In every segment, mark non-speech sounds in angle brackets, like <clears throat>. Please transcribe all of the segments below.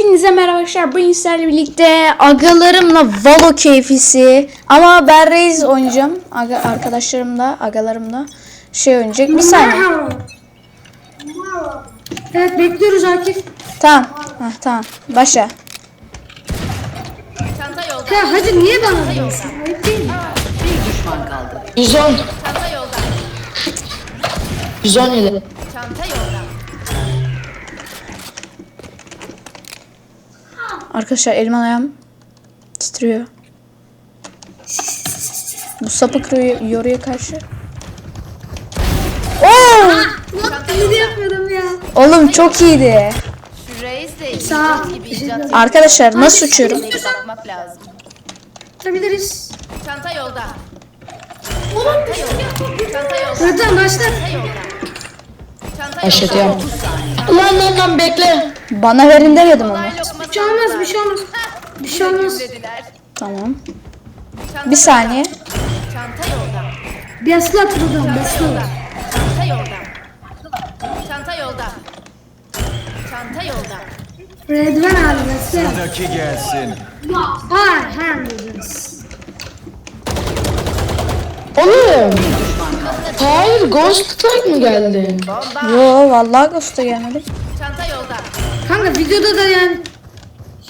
Hepinize merhaba arkadaşlar. Bugün sizlerle birlikte agalarımla Valo keyfisi. Ama ben Reis oynayacağım. Aga, arkadaşlarımla, agalarımla şey oynayacak. Bir saniye. Evet bekliyoruz Akif. Tamam. Heh, tamam. Başla. Çanta yolda. Ya hacı niye bana diyorsun? Ayıp değil mi? Bir düşman kaldı. 110. Çanta yolda. 117. Çanta yolda. Arkadaşlar elim ayağım titriyor. Bu sapık yoruya karşı. Oo! İyi de yapmadım ya. Oğlum çok iyiydi. Sağ. Arkadaşlar nasıl uçuyorum? Bakmak lazım. Tutabiliriz. Çanta yolda. Oğlum Çanta yolda. Zaten başla. Çanta yolda. Çanta Başlatıyorum. Yolda. Lan lan lan bekle. Bana verin demedim lokma Bir şey olmaz bir şey olmaz. Bir şey olmaz. dediler. Tamam. Bir saniye. Çanta yolda. Beslat buradan Çanta beslat. yolda. Çanta yolda. Çanta yolda. Çanta yolda. Redven abi beslat. Sıradaki gelsin. Var hem. Oğlum. Hayır Ghost Strike mı geldi? Yo vallahi Ghost'a gelmedi. Çanta yolda. Kanka videoda da yani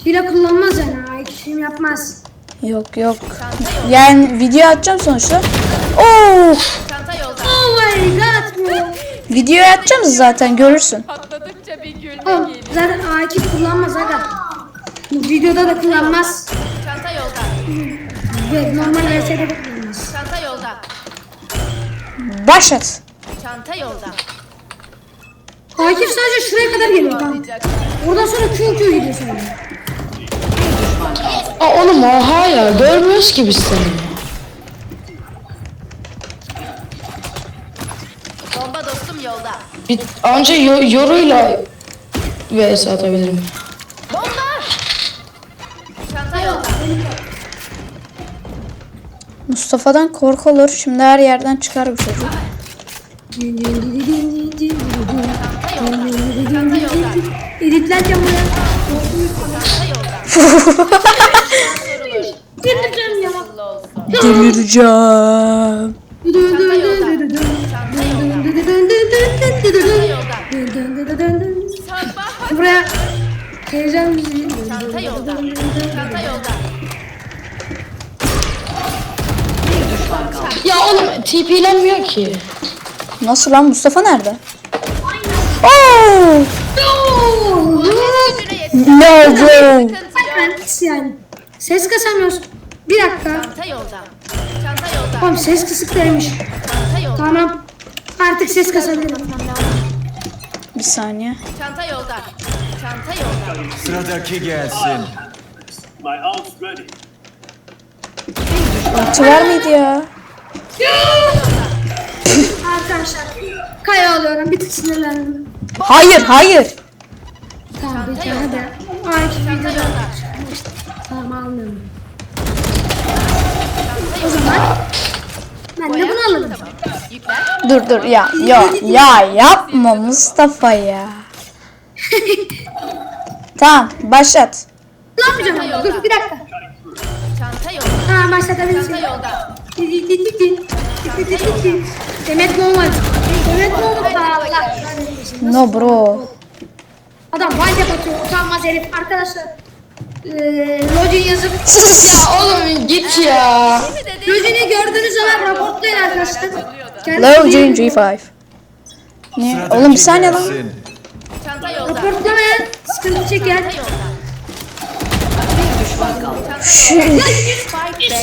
hile kullanmaz yani. Film yapmaz. Yok yok. Yani video atacağım sonuçta. Oo! Çanta yolda. Oh my god bro. Video atacağım zaten görürsün. Patladıkça bir gülme Oğlum zaten Akif kullanmaz aga. Bu videoda da kullanmaz. Çanta yolda. Ve normal VS'de de kullanmaz. Başlat. Çanta yolda. Akif sadece şuraya kadar geliyor kanka. Oradan sonra Q Q gidiyor sonra. Aa oğlum oha ya görmüyoruz ki biz seni. Bomba dostum yolda. Bir, anca yo- yoruyla vs atabilirim. Mustafa'dan korku olur. Şimdi her yerden çıkar bu çocuk. Yolda. Gireceğim ya. Delireceğim. Buraya heyecan müziği. Çanta yolda. Çanta yolda. Ya oğlum TP'lenmiyor ki. Nasıl lan Mustafa nerede? Oo! No bro. Evet yani. Ses kasamıyorsun. Bir dakika. Çanta yolda. Çanta yolda. Oğlum ses kısık değilmiş. Çanta yolda. Tamam. Artık ses kasabilirim. Bir saniye. Çanta yolda. Çanta yolda. Sıradaki gelsin. My ult's ready. Ulti var mıydı ya? Arkadaşlar. Kaya alıyorum. Bir tık sinirlendim. Hayır hayır. Tamam peki hadi. Ay Çanta yolda. tamam almıyorum. O zaman ben de bunu alırım. Dur dur ya ya ya yapma Mustafa ya. <laughs> Tamam başlat. Ne yapacağım? Dur bir dakika. Çanta yolda. Ha başlatabilirsin. Çanta yolda. Demet Moğol. Demet Moğol. Allah. No bro. Adam wipe atıyor. Utanmaz herif. Arkadaşlar. Eee login yazıp Ya oğlum git ya. Login'i gördüğünüz zaman raportlayın arkadaşlar. Jane G5. Ne? Oğlum bir saniye lan. gelsin. Çanta yolda. Raportlamayan sıkıntı çeker.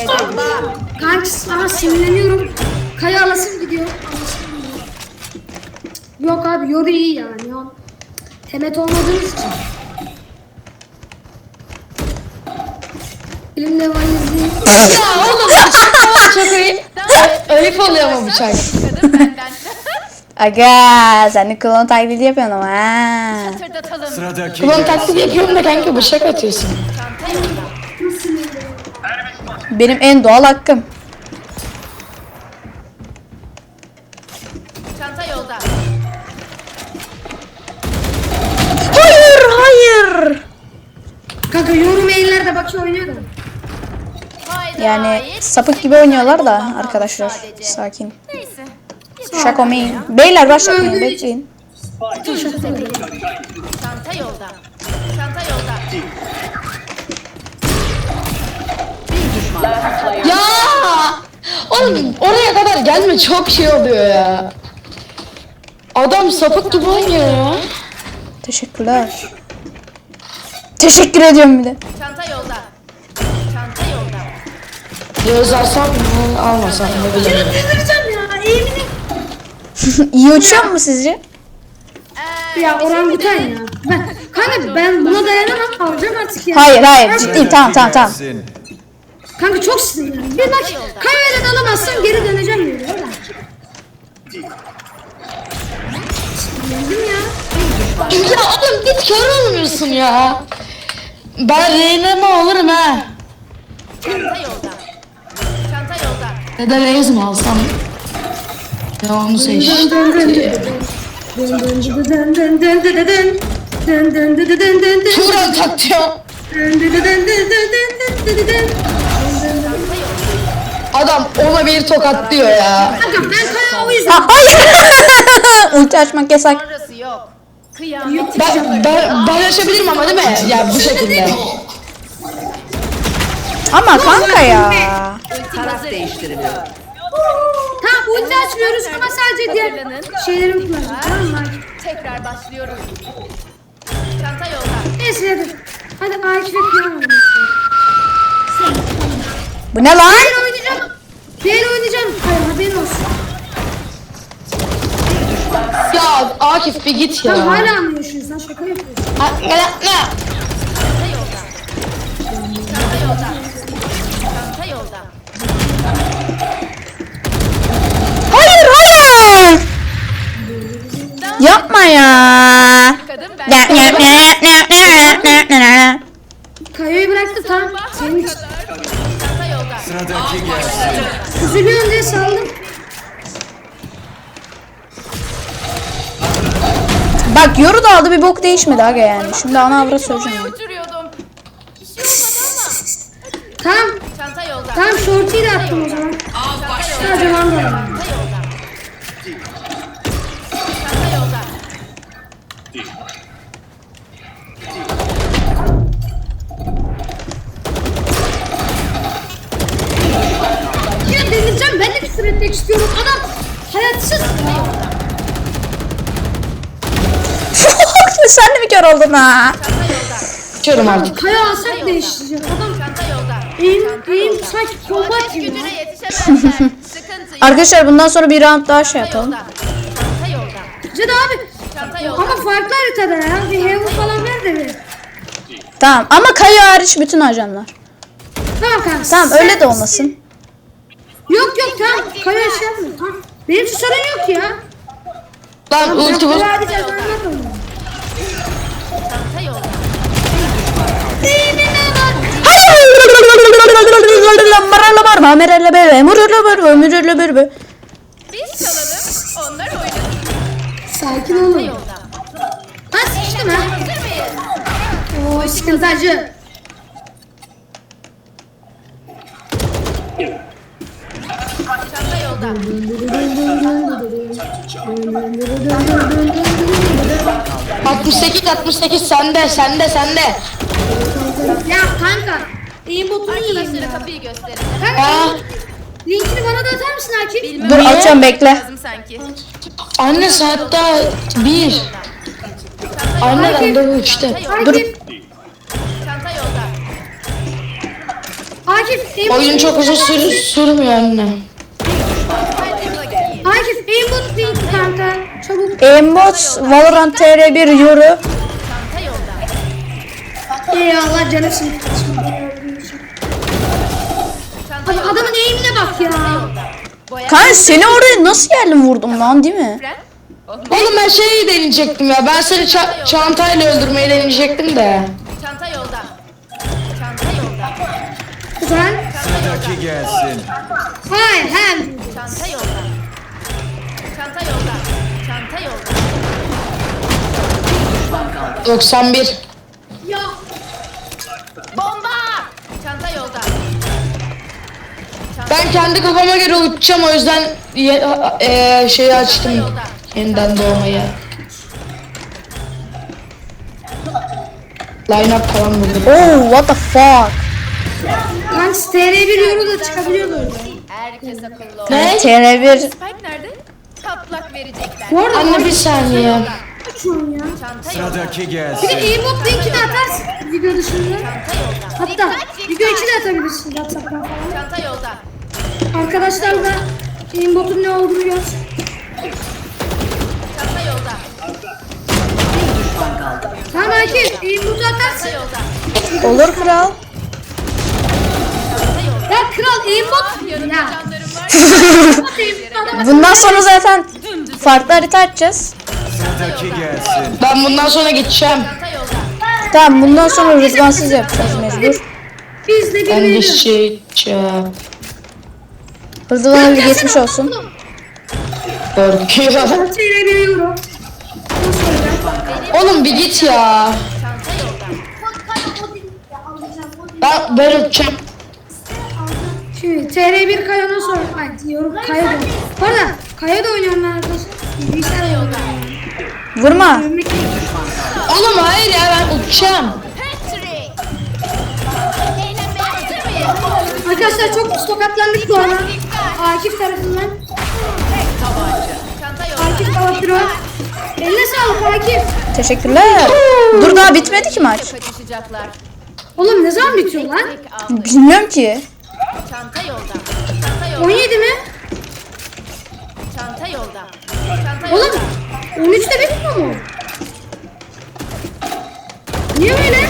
Bomba. Kanka ama sinirleniyorum. Kaya alasım gidiyor. Yok abi yoru iyi yani. Ya. Temet olmadığınız için. Elimde var izleyeyim. Ya oğlum bıçak çok iyi. Ölüp oluyor mu bıçak? <laughs> Aga sen de klon taklidi yapıyorsun ama ha. Sıradaki gelsin. taklidi yapıyorum da kanka bıçak atıyorsun. Benim en doğal hakkım. Çanta yolda. Hayır hayır. Baki oynuyor da. Hayda, Yani yetiştik. sapık gibi oynuyorlar da arkadaşlar. sadece. Sakin. Neyse. Şakomeyin. Beyler başlatmayın bekleyin. Çanta yolda. Çanta yolda. Ya! Oğlum oraya kadar gelme çok şey oluyor ya. Adam sapık gibi oynuyor ya. Teşekkürler. Teşekkür ediyorum bir de. Çanta yolda. Çanta yolda. Göz alsam mı almasam mı bilmiyorum. Delireceğim ya. Eğimini. <laughs> İyi uçuyor mu sizce? Ee, Ya orangutan ya. Ben, kanka ben buna dayanamam. Alacağım artık ya. Hayır hayır ciddiyim tamam tamam tamam. Kanka çok sinirlendim. Bir bak kayayla dalamazsın geri döneceğim diyor. Sinirlendim ya. Ya oğlum git kör olmuyorsun ya. Ben Reyna'ma olurum ha. Çanta yolda. Çanta yolda. Ya da mi alsam? Ya onu seç. Turan kalktı ya. Adam ona bir tokatlıyor ya. Kanka ben kaya o yüzden. Aa, hayır. <laughs> Ulti açmak yasak. Sonrası yok. Kıyamet. Ben, ben, ben yaşayabilirim ama değil mi? Ya bu şekilde. Ama kanka ya. Taraf değiştiriliyor. Tamam ulti açmıyoruz ama sadece diğer şeyleri. Tamam mı? Tekrar başlıyoruz. Çanta yolda. Neyse hadi. Hadi Akif'e kıyamam. Bu ne lan? Akif bir git ya. Sen hala mı yaşıyorsun? Sen şaka yapıyorsun. Ha, ne? Çanta yolda. Çanta yolda. Çanta yolda. Hayır hayır. Yapma ya. Kadın ben. Ne, ne, ne, ne, ne, ne, ne, ne. Kayayı bıraktım tamam. Senin için. Yoru da aldı bir bok değişmedi aga yani. Şimdi ana avra söyleyeceğim. Uçuruyordum. Bir şey olmadı ama. Tamam. Çanta yolda. Tamam şortuyu da attım o zaman. Sadece. Çanta yolda. Çanta yolda. Kör oldun ha? Çanta yolda. Geçiyorum artık. Kaya alsak değiştireceğim. Adam Çanta yolda. eğim, Çanta eğim sanki Bu kombat ateş gibi. gücüne yetişemezler. <laughs> Sıkıntı yok. Arkadaşlar bundan sonra bir round daha şey Çanta atalım. yolda. Çanta yolda. Ced abi. Çanta yolda. Ama farklı haritada ya. Bir heaven falan ver de bir. Tamam ama Kaya hariç bütün ajanlar. Tamam kanka. Tamam öyle de olmasın. Yok yok tamam. Kaya şey yapmıyor. Tamam. Benim için sorun yok ya. Lan ulti vur. Hadi gel var mı? Amer elle bebe. Mürürlü bebe. Mürürlü bebe. Biz çalalım. Onlar oynasın. Sakin olun. Ha sıçtım ha. Oo sıkıntı acı. Altmış sekiz, altmış sekiz sende, sende, sende. Ya kanka Eğim botunu yiyeyim Arkadaşlara ya. kapıyı gösterin. Aa, Linkini bana da atar mısın Akif? Bilmem Dur atıyorum bekle. lazım sanki. anne saatte 1. Anne randevu 3'te. Dur. Akif. Çanta yolda. Akif. Eğim Oyun çok uzun sür sürmüyor anne. Akif aim bot linki kanka. Çabuk. Aimbot Valorant TR1 Euro. Çanta yolda. Eyvallah canım şimdi. Yolda. adamın eğimine bak ya. Kanka seni oraya nasıl geldim vurdum lan değil mi? Oğlum ben şeyi deneyecektim ya. Ben seni ça- çantayla öldürmeyi deneyecektim de. Çanta yolda. Çanta yolda. Güzel. Sıradaki gelsin. Hayır hem. Çanta yolda. Çanta yolda. Çanta yolda. 91. Ya. Bomba! Ben kendi kafama göre uçacağım o yüzden ye, e, şeyi açtım. Yeniden doğmayı. Line up falan buldum. Oh what the fuck. Kanks TR1 euro da çıkabiliyordu orada. Herkes akıllı ol. Ne? TR1 Spike nerede? Patlak verecekler. Bu arada Anne bir saniye. Sıradaki Bir de gelsin. aimbot linkini atarsın video dışında. Hatta video içi de atabilirsin WhatsApp'tan falan. Çanta yolda. Arkadaşlar da aimbotun ne olduğunu görsün. Çanta yolda. Tamam Akif aimbotu Çanta atarsın. yolda. olur kral. Ya kral aimbot. Ya. <laughs> Bundan sonra zaten farklı harita açacağız. Ben bundan sonra yolda. Tamam bundan sonra rızvansız yapacağız mecbur. biz de Ben de içeceğim. Rıdvan'a bir geçmiş olsun. Korkuyor. TR1 euro. Oğlum bir git ya. Ben, ben uçacağım. Şimdi TR1 Kaya'dan sonra ay diyorum Kaya da. Bu arada Kaya da oynayanlar arkadaşlar. Bilgisayar yolda. Vurma. Oğlum hayır ya ben uçacağım. Arkadaşlar çok tokatlandık bu arada. Akif tarafından. Çanta yolda. Akif Kavakiro. Eline sağlık Akif. Teşekkürler. Dur daha bitmedi ki maç. Kaçışacaklar. Oğlum ne zaman bitiyor lan? Tek aldı. Bilmiyorum ki. Çanta yolda. Çanta yolda. 17 mi? Çanta yolda. Çanta Oğlum yolda. 13'te bitmiyor mu? Niye böyle?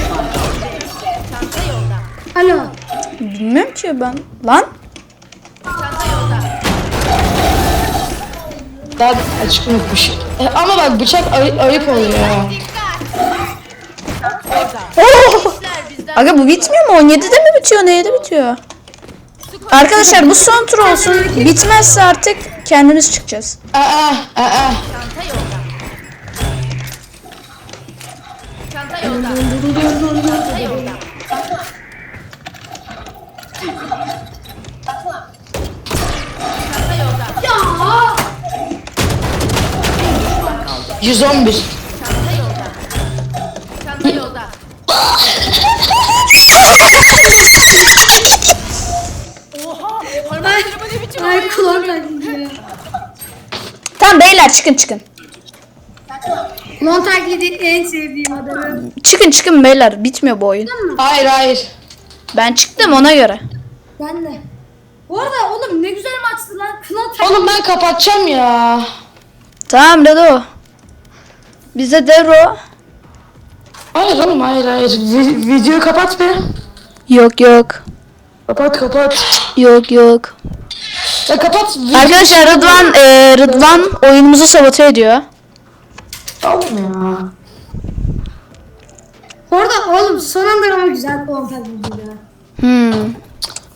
Çanta yolda. Alo. Bilmiyorum ki ben. Lan. Daha açık unutmuş. E, ama bak bıçak ay- ayıp oluyor. Oh! Aga bu bitmiyor mu? 17'de mi bitiyor? Neyde bitiyor? Arkadaşlar bu son tur olsun. Bitmezse artık kendimiz çıkacağız. Aa, aa. Çanta 111. Çanta yolda. Çanta yolda. Oha! Parmaklarıma ne biçim Ay kulağım taklidi ya. Tamam beyler çıkın çıkın. Taklidi en sevdiğim adamım. Çıkın çıkın beyler. Bitmiyor bu oyun. Hayır hayır. Ben çıktım ona göre. Ben de. Bu arada oğlum ne güzel maçtı lan. Taklidi. Oğlum ben kapatacağım ya. Tamam Redo. Bize Dero. Hayır oğlum hayır hayır. Vi- videoyu kapat be. Yok yok. Kapat kapat. Yok yok. Ya kapat. video- Arkadaşlar Rıdvan, e, Rıdvan oyunumuzu sabote ediyor. Oğlum ya. Bu arada oğlum son anda ama güzel kulağım taklidi ya. Hmm.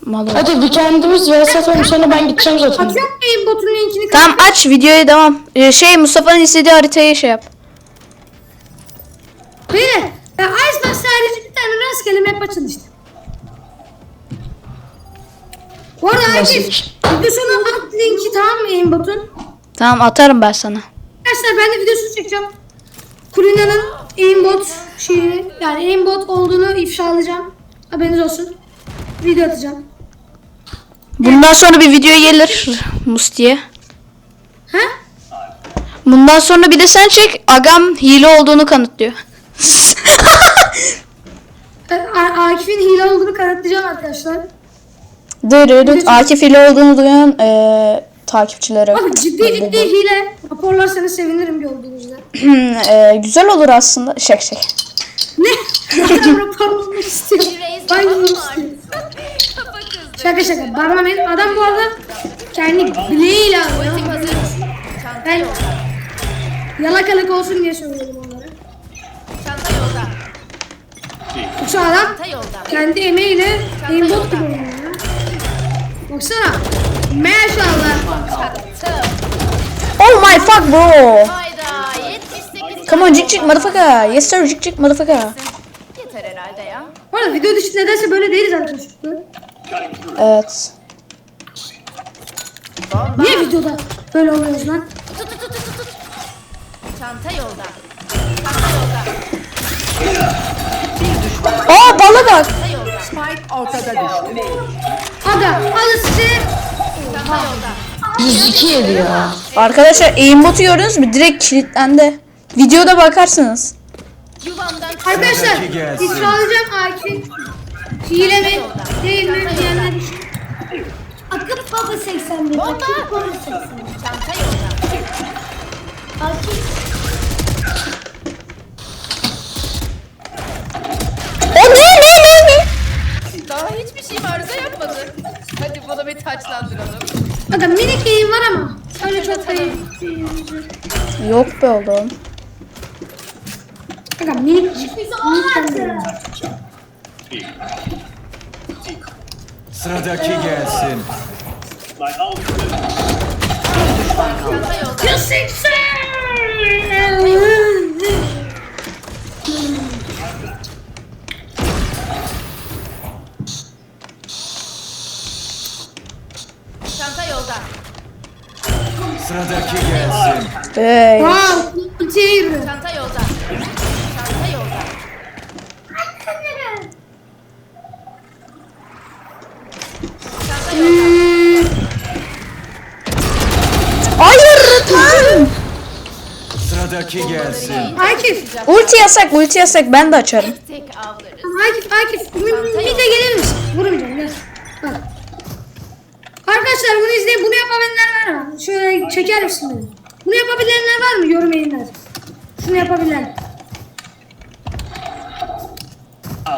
Mal oldu. Hadi bir kendimiz vs atalım sonra ben gideceğim zaten. Atıyorum benim botun linkini. Tamam aç videoya devam. E, şey Mustafa'nın istediği haritayı şey yap. Beyler. Ya Icebox sadece bir tane rastgele map açın işte. Bu arada Akif. Video sonu at linki tamam mı aimbot'un? Tamam atarım ben sana. Arkadaşlar ben de videosunu çekeceğim. Kulina'nın aimbot şeyini yani aimbot olduğunu ifşalayacağım. Haberiniz olsun. Video atacağım. Bundan sonra bir video gelir Musti'ye. Ha? Bundan sonra bir de sen çek. Agam hile olduğunu kanıtlıyor. Akif'in hile olduğunu kanıtlayacağım arkadaşlar. Dırırıt. Akif hile olduğunu duyan e, takipçilere. Abi ciddi ciddi hile. Raporlarsanız sevinirim gördüğünüzde. <clears throat> e, güzel olur aslında. Şak şak. Ne? Adam raporlamak istiyor. Reis Ben bunu var. istiyorum. Şaka şaka. Barmamen adam bu arada kendi bileğiyle alıyor. Ben yalakalık olsun diye söylüyorum Şu adam kendi emeğiyle aimbot gibi oynuyor ya. Baksana. Maşallah. Oh my fuck bro. Hayda 78 Come on cik cik motherfucker. Yes sir cik cik motherfucker. yeter herhalde. ya. Bu arada video dışı nedense böyle değiliz arkadaşlar. Evet. Niye videoda böyle oluyoruz lan? Tut tut tut tut tut. Çanta yolda. Çanta yolda. Aa bala bak. Spike ortada düştü. Aga. Çanta yolda. 102 yedi ya. Arkadaşlar aimbotu gördünüz mü? Direkt kilitlendi. Videoda bakarsınız. Arkadaşlar alacağım Akif. Hile mi değil mi diyenler. Akıp baba 81. Bomba. Akıp baba 81. çanta yolda. Akif. Daha hiçbir şeyim arıza yapmadı. Hadi bunu bir taçlandıralım. Aga minik eğim var ama. Öyle çok da iyi. Yok be oğlum. Aga minik. Minik eğim. Sıradaki gelsin. My ult's Hey. Wow, içeri giriyor. Çanta yolda. Çanta yolda. Çanta yolda. Hayır lan. Sıradaki gelsin. Akif, Ulti yasak ulti yasak ben de açarım. Tek avlarız. Akif, Akif. Bir de gelir misin? Vurmayacağım gel. Bak. Arkadaşlar bunu izleyin. Bunu yapabilenler var mı? Şöyle çeker misin beni? Yapabilenler var mı? Yorum. Şunu yapabilen.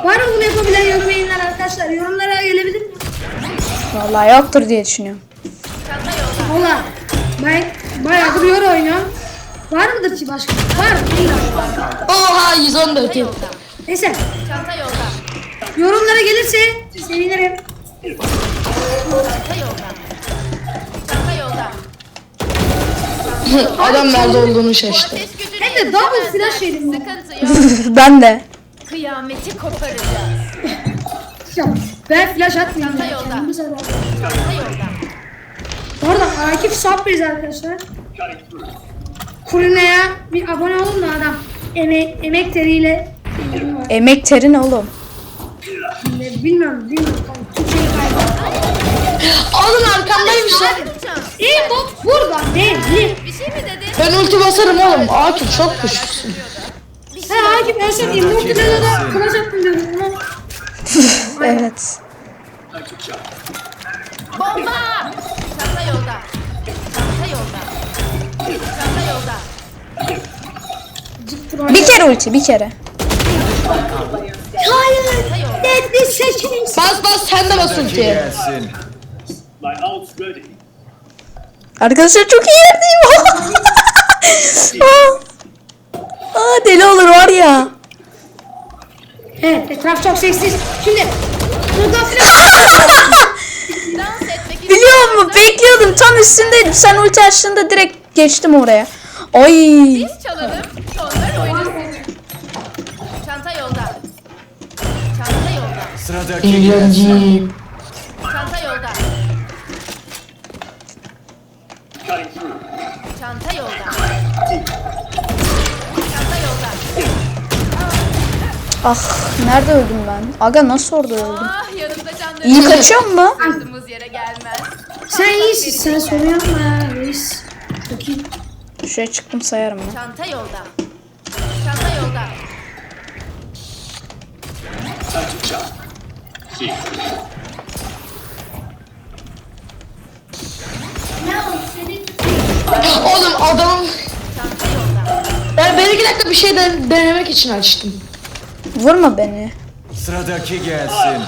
Var mı bunu yapabilen yorum yayınlar arkadaşlar? Yorumlara gelebilir mi? Vallahi yoktur diye düşünüyorum. Valla. Ben bayağıdır yorum oynuyorum. Var mıdır ki başka? Var. Değil. Oha 114 yedi. Neyse. Çanta yolda. Yorumlara gelirse sevinirim. Çanta yolda. Adam nerede olduğunu şaştı. Ateş gücünü Hem de double yedim ya. Sıkıntı yok. <laughs> ben de. Kıyameti koparacağız. Ya, ben flash atmıyorum. Ya, yolda. kendimize bak. Çanta yolda. Bu arada Akif Sabriz arkadaşlar. Kurina'ya bir abone olun da adam emek, emek teriyle Emek terin oğlum. ne bilmiyorum bilmiyorum. Türkçeyi kaybettim. Oğlum arkamdaymış lan. İyi bot burada değil. Ben ulti basarım oğlum. Akif çok güçlüsün. Ha Akif ben diyeyim. Multilerde da kılıç attım diyorum. <laughs> Evet. Bomba! Çanta yolda. Çanta yolda. Çanta yolda. Bir kere ulti bir kere. Hayır. Dedi seçiniz. Bas bas sen de bas ultiye. Arkadaşlar çok iyi yerdeyim. <laughs> Aa. Aa, deli olur var ya. Evet etraf çok seksiz. Şimdi burada <laughs> Biliyor musun? Bekliyordum tam üstündeydim. Sen ulti açtığında direkt geçtim oraya. Ay. biz çalalım. Onlar oynasın. Çanta yolda. Çanta yolda. Sıradaki gelsin. Ah nerede öldüm ben? Aga nasıl orada öldüm? Ah yanımda canları. İyi kaçıyor mu? Yere gelmez. Sen iyisin sen sorun yapma ya reis. Çok iyi. Şuraya çıktım sayarım ya. Çanta yolda. Çanta yolda. Oğlum adam... Çanta yolda. Ben, ben iki dakika bir şey den- denemek için açtım. Vurma beni. Sıradaki gelsin.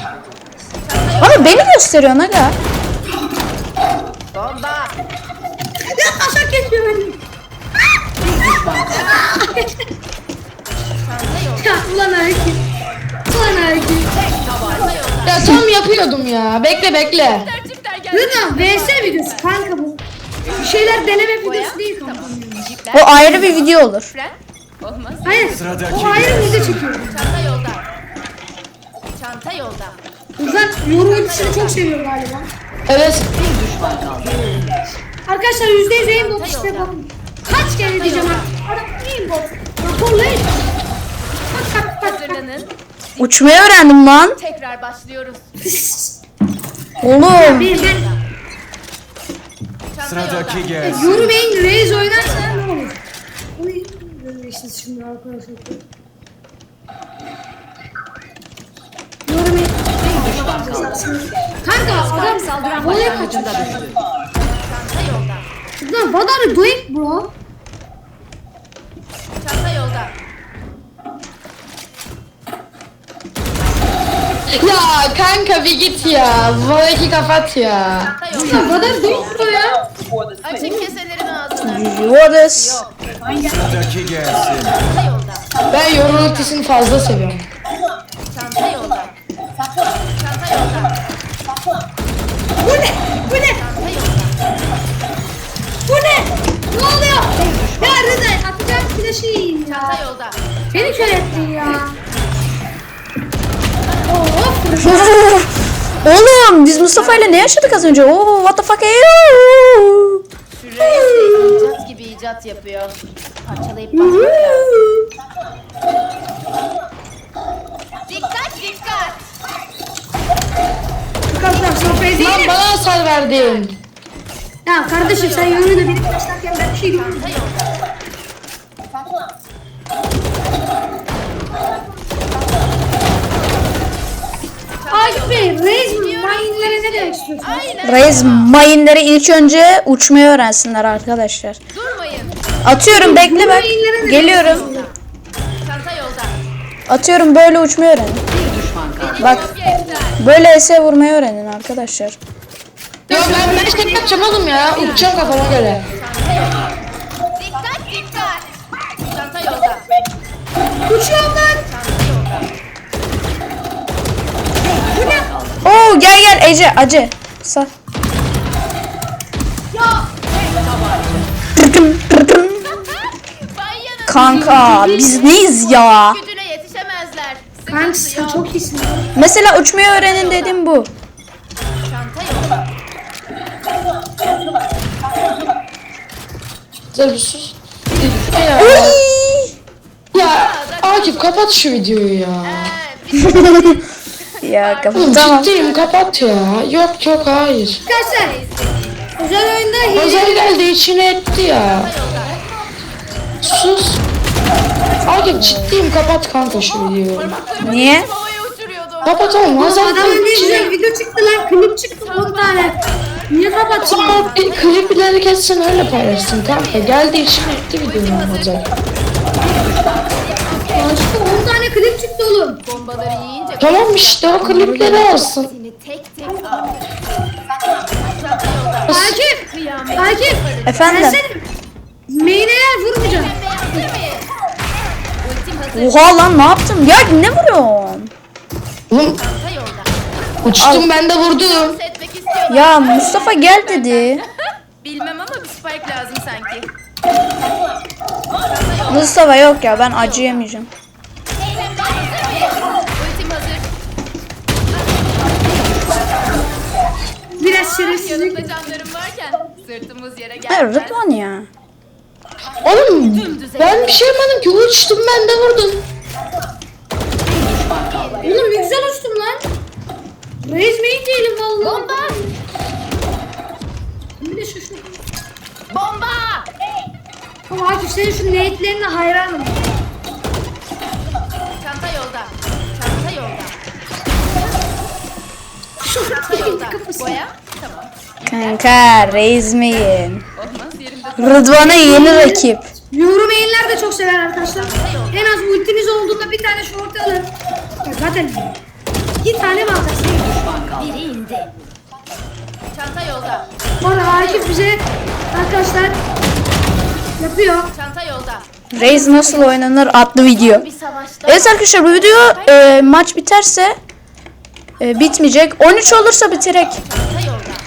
Ama beni gösteriyorsun aga. Bomba. Ya aşağı geçiyor beni. Ya ulan Akif. Ulan yolda. Ya tam yapıyordum ya. Bekle bekle. Rıdvan VS videosu kanka bu. Bir şeyler deneme videosu değil kanka. O ayrı bir video olur. Olmaz. Hayır. Sıradaki O ayrı gelsin. video çekiyor. Çanta yolda. Çanta yolda. Uzat yorum ultisini çok seviyor galiba. Evet. Arkadaşlar %100 aimbot işte bakın. Kaç kere diyeceğim ha. Adam aimbot. Raporlayın. Bak bak bak. Hazırlanın. Uçmayı öğrendim lan. Tekrar başlıyoruz. Oğlum. Bir Çanta Sıradaki yolda. gelsin. yorum aim raise oynarsa ne olur? Göreceksiniz şimdi arkadaşlar. Yorum aim. Kanka adam saldıran voley kaçmış. Lan what are you doing bro? Çanta yolda. Ya kanka bir git ya. Voleki kapat ya. Çanta yolda. Lan what are you doing bro ya? Açın keselerin Sıradaki gelsin. Yolda. Ben yorum ultisini fazla seviyorum. Çanta yolda. Çanta yolda. Bu ne? Bu ne? Bu ne? Ne oluyor? Ya Rıza atacağım flash'ı yiyeyim ya. Çanta yolda. Beni kör ettin ya. <laughs> Oğlum biz Mustafa ile ne yaşadık az önce? Oo what the fuck ew. Reis de icat gibi icat yapıyor. Parçalayıp basmak lazım. Dikkat dikkat. Arkadaşlar sohbet Lan değil. bana hasar verdin. Ya kardeşim sen yoruyla beni başlarken ben bir şey diyorum. Çanta yolda. Akif Bey, Reis mayınları ne demek istiyorsun? Aynen. Reis mayınları ilk önce uçmayı öğrensinler arkadaşlar. Durmayın. Atıyorum bekle bak. Ne Geliyorum. Çanta yolda. Atıyorum böyle uçmayı öğrenin. Bak böyle ese vurmayı öğrenin arkadaşlar. Ya ben ben şey yapacağım oğlum ya. Uçacağım kafama göre. Dikkat dikkat. Çanta yolda. Uçuyorum lan. Oo gel gel Ece acı. Bayanın Kanka biz neyiz ya? yetişemezler. Kanka Sıkıntı sen yok. çok iyisin. Mesela uçmayı öğrenin dedim bu. Çanta yolda. Dur bir sus. Ya, ya Akif kapat şu videoyu ya. Ee, bir <laughs> Ya Oğlum tamam. ciddiyim kapat ya. Yok yok hayır. Arkadaşlar. Özel oyunda hile. Özel geldi içine etti ya. Sus. Akif ciddiyim kapat kanka şu videoyu. Niye? Kapat oğlum. Hazır Adamın ne güzel video çıktı lan. Klip çıktı 10 tane. Niye kapattın? Tamam bir klipleri kessin öyle paylaşsın kanka. Geldi içine etti videonun olacak. Yanlışlıkla 10 tane klip çıktı oğlum. Bombaları yiyince Tamam işte o klipleri alsın. al. Akif. Akif. Efendim? Main'e yer vurmayacağım. Oha lan ne yaptım? Ya ne vuruyorsun? Oğlum uçtum ben de vurdum. Ya Mustafa gel dedi. Bilmem ama bir spike lazım sanki. Mustafa yok ya ben acı yemeyeceğim. Şerefsizlik. Yanımda canlarım varken sırtımız yere gelmez. Rıdvan ya. Oğlum ben bir şey yapmadım ki uçtum ben de vurdum. Oğlum ne güzel uçtum lan. Reis main değilim vallahi. Bomba! Bir de şu şu. Bomba! Ama Akif senin şu nate'lerine hayranım. Çanta yolda. Çanta yolda. Boya. Tamam. Kanka reizmeyin. Rıdvan'a yeni rakip. Yorum main'ler de çok sever arkadaşlar. En az ultiniz olduğunda bir tane short alın. Ya zaten iki tane mi alacaksın? Biri indi. Çanta yolda. Bu arada Akif bize arkadaşlar yapıyor. Çanta yolda. Reis nasıl oynanır adlı video. Evet arkadaşlar bu video e, maç biterse e, bitmeyecek. 13 olursa bitirek. Çanta yolda.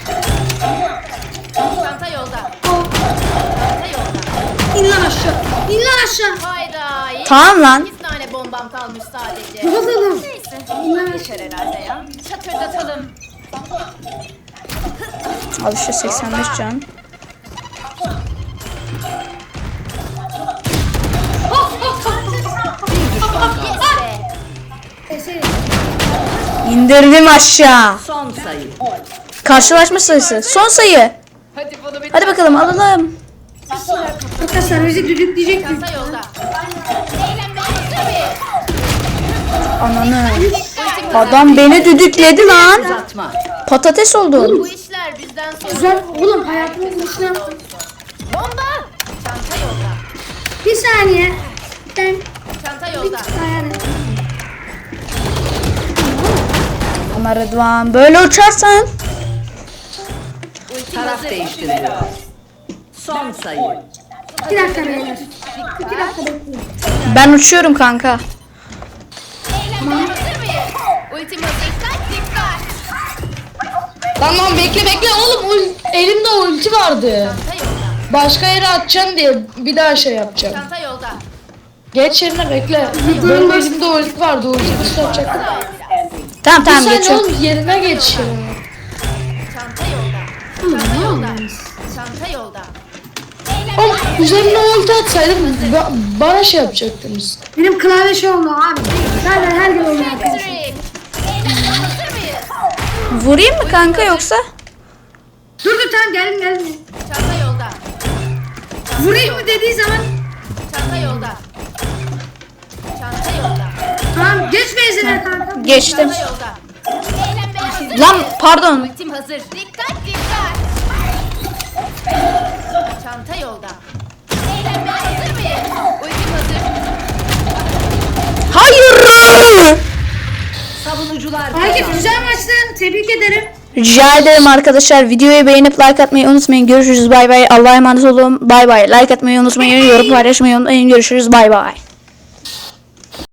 Çanta yolda. Çanta yolda. İn lan aşağı. İn lan aşağı. Hayda. Tamam lan. 8 tane bombam kalmış sadece. Neyse. Yeter herhalde ya. Çatırdatalım. Al işte 85 can. Neyse. İndirdim aşağı. Son sayı. Karşılaşma sayısı. Son sayı. Hadi Hadi bakalım alalım. Arkadaşlar bizi düdükleyecek mi? Ananı. Adam beni düdükledi lan. Patates oldum. Bu işler bizden sonra. Güzel. Oğlum hayatımın dışına. Bomba. Çanta yolda. Bir saniye. Ama Rıdvan böyle uçarsan. Taraf değiştiriliyor. Son sayı. Bir dakika beyler. İki dakika bekleyin. Ben uçuyorum kanka. Lan lan bekle bekle oğlum ul- elimde ulti vardı. Başka yere atacaksın diye bir daha şey yapacağım. Çanta yolda. Geç yerine bekle. Benim elimde ulti vardı ulti nasıl atacaktım? Tamam Bir tamam saniye geçiyorum. oğlum yerine geç ya. Çanta yolda. Çanta yolda. Çanta yolda. Oğlum üzerine ulti atsaydım ba- bana şey yapacaktınız. Benim klavye şey oldu abi. Zaten her gün oluyor arkadaşlar. Victory. Eğlenmeye hazır mıyız? Vurayım mı kanka yoksa? Dur dur tamam geldim geldim. Çanta yolda. Vurayım mı dediği zaman Çanta yolda. Tamam geç benzine kanka. Geçtim. Eğlenmeye hazır Lan pardon. Ultim hazır. Dikkat dikkat. Çanta yolda. Eğlenmeye hazır mıyız? Ultim hazır. Hayır. Savunucular Herkes güzel maçtı. Tebrik ederim. Rica ederim arkadaşlar. Videoyu beğenip like atmayı unutmayın. Görüşürüz. Bay bay. Allah'a emanet olun. Bay bay. Like atmayı unutmayın. Yorum paylaşmayı unutmayın. Görüşürüz. Bay bay.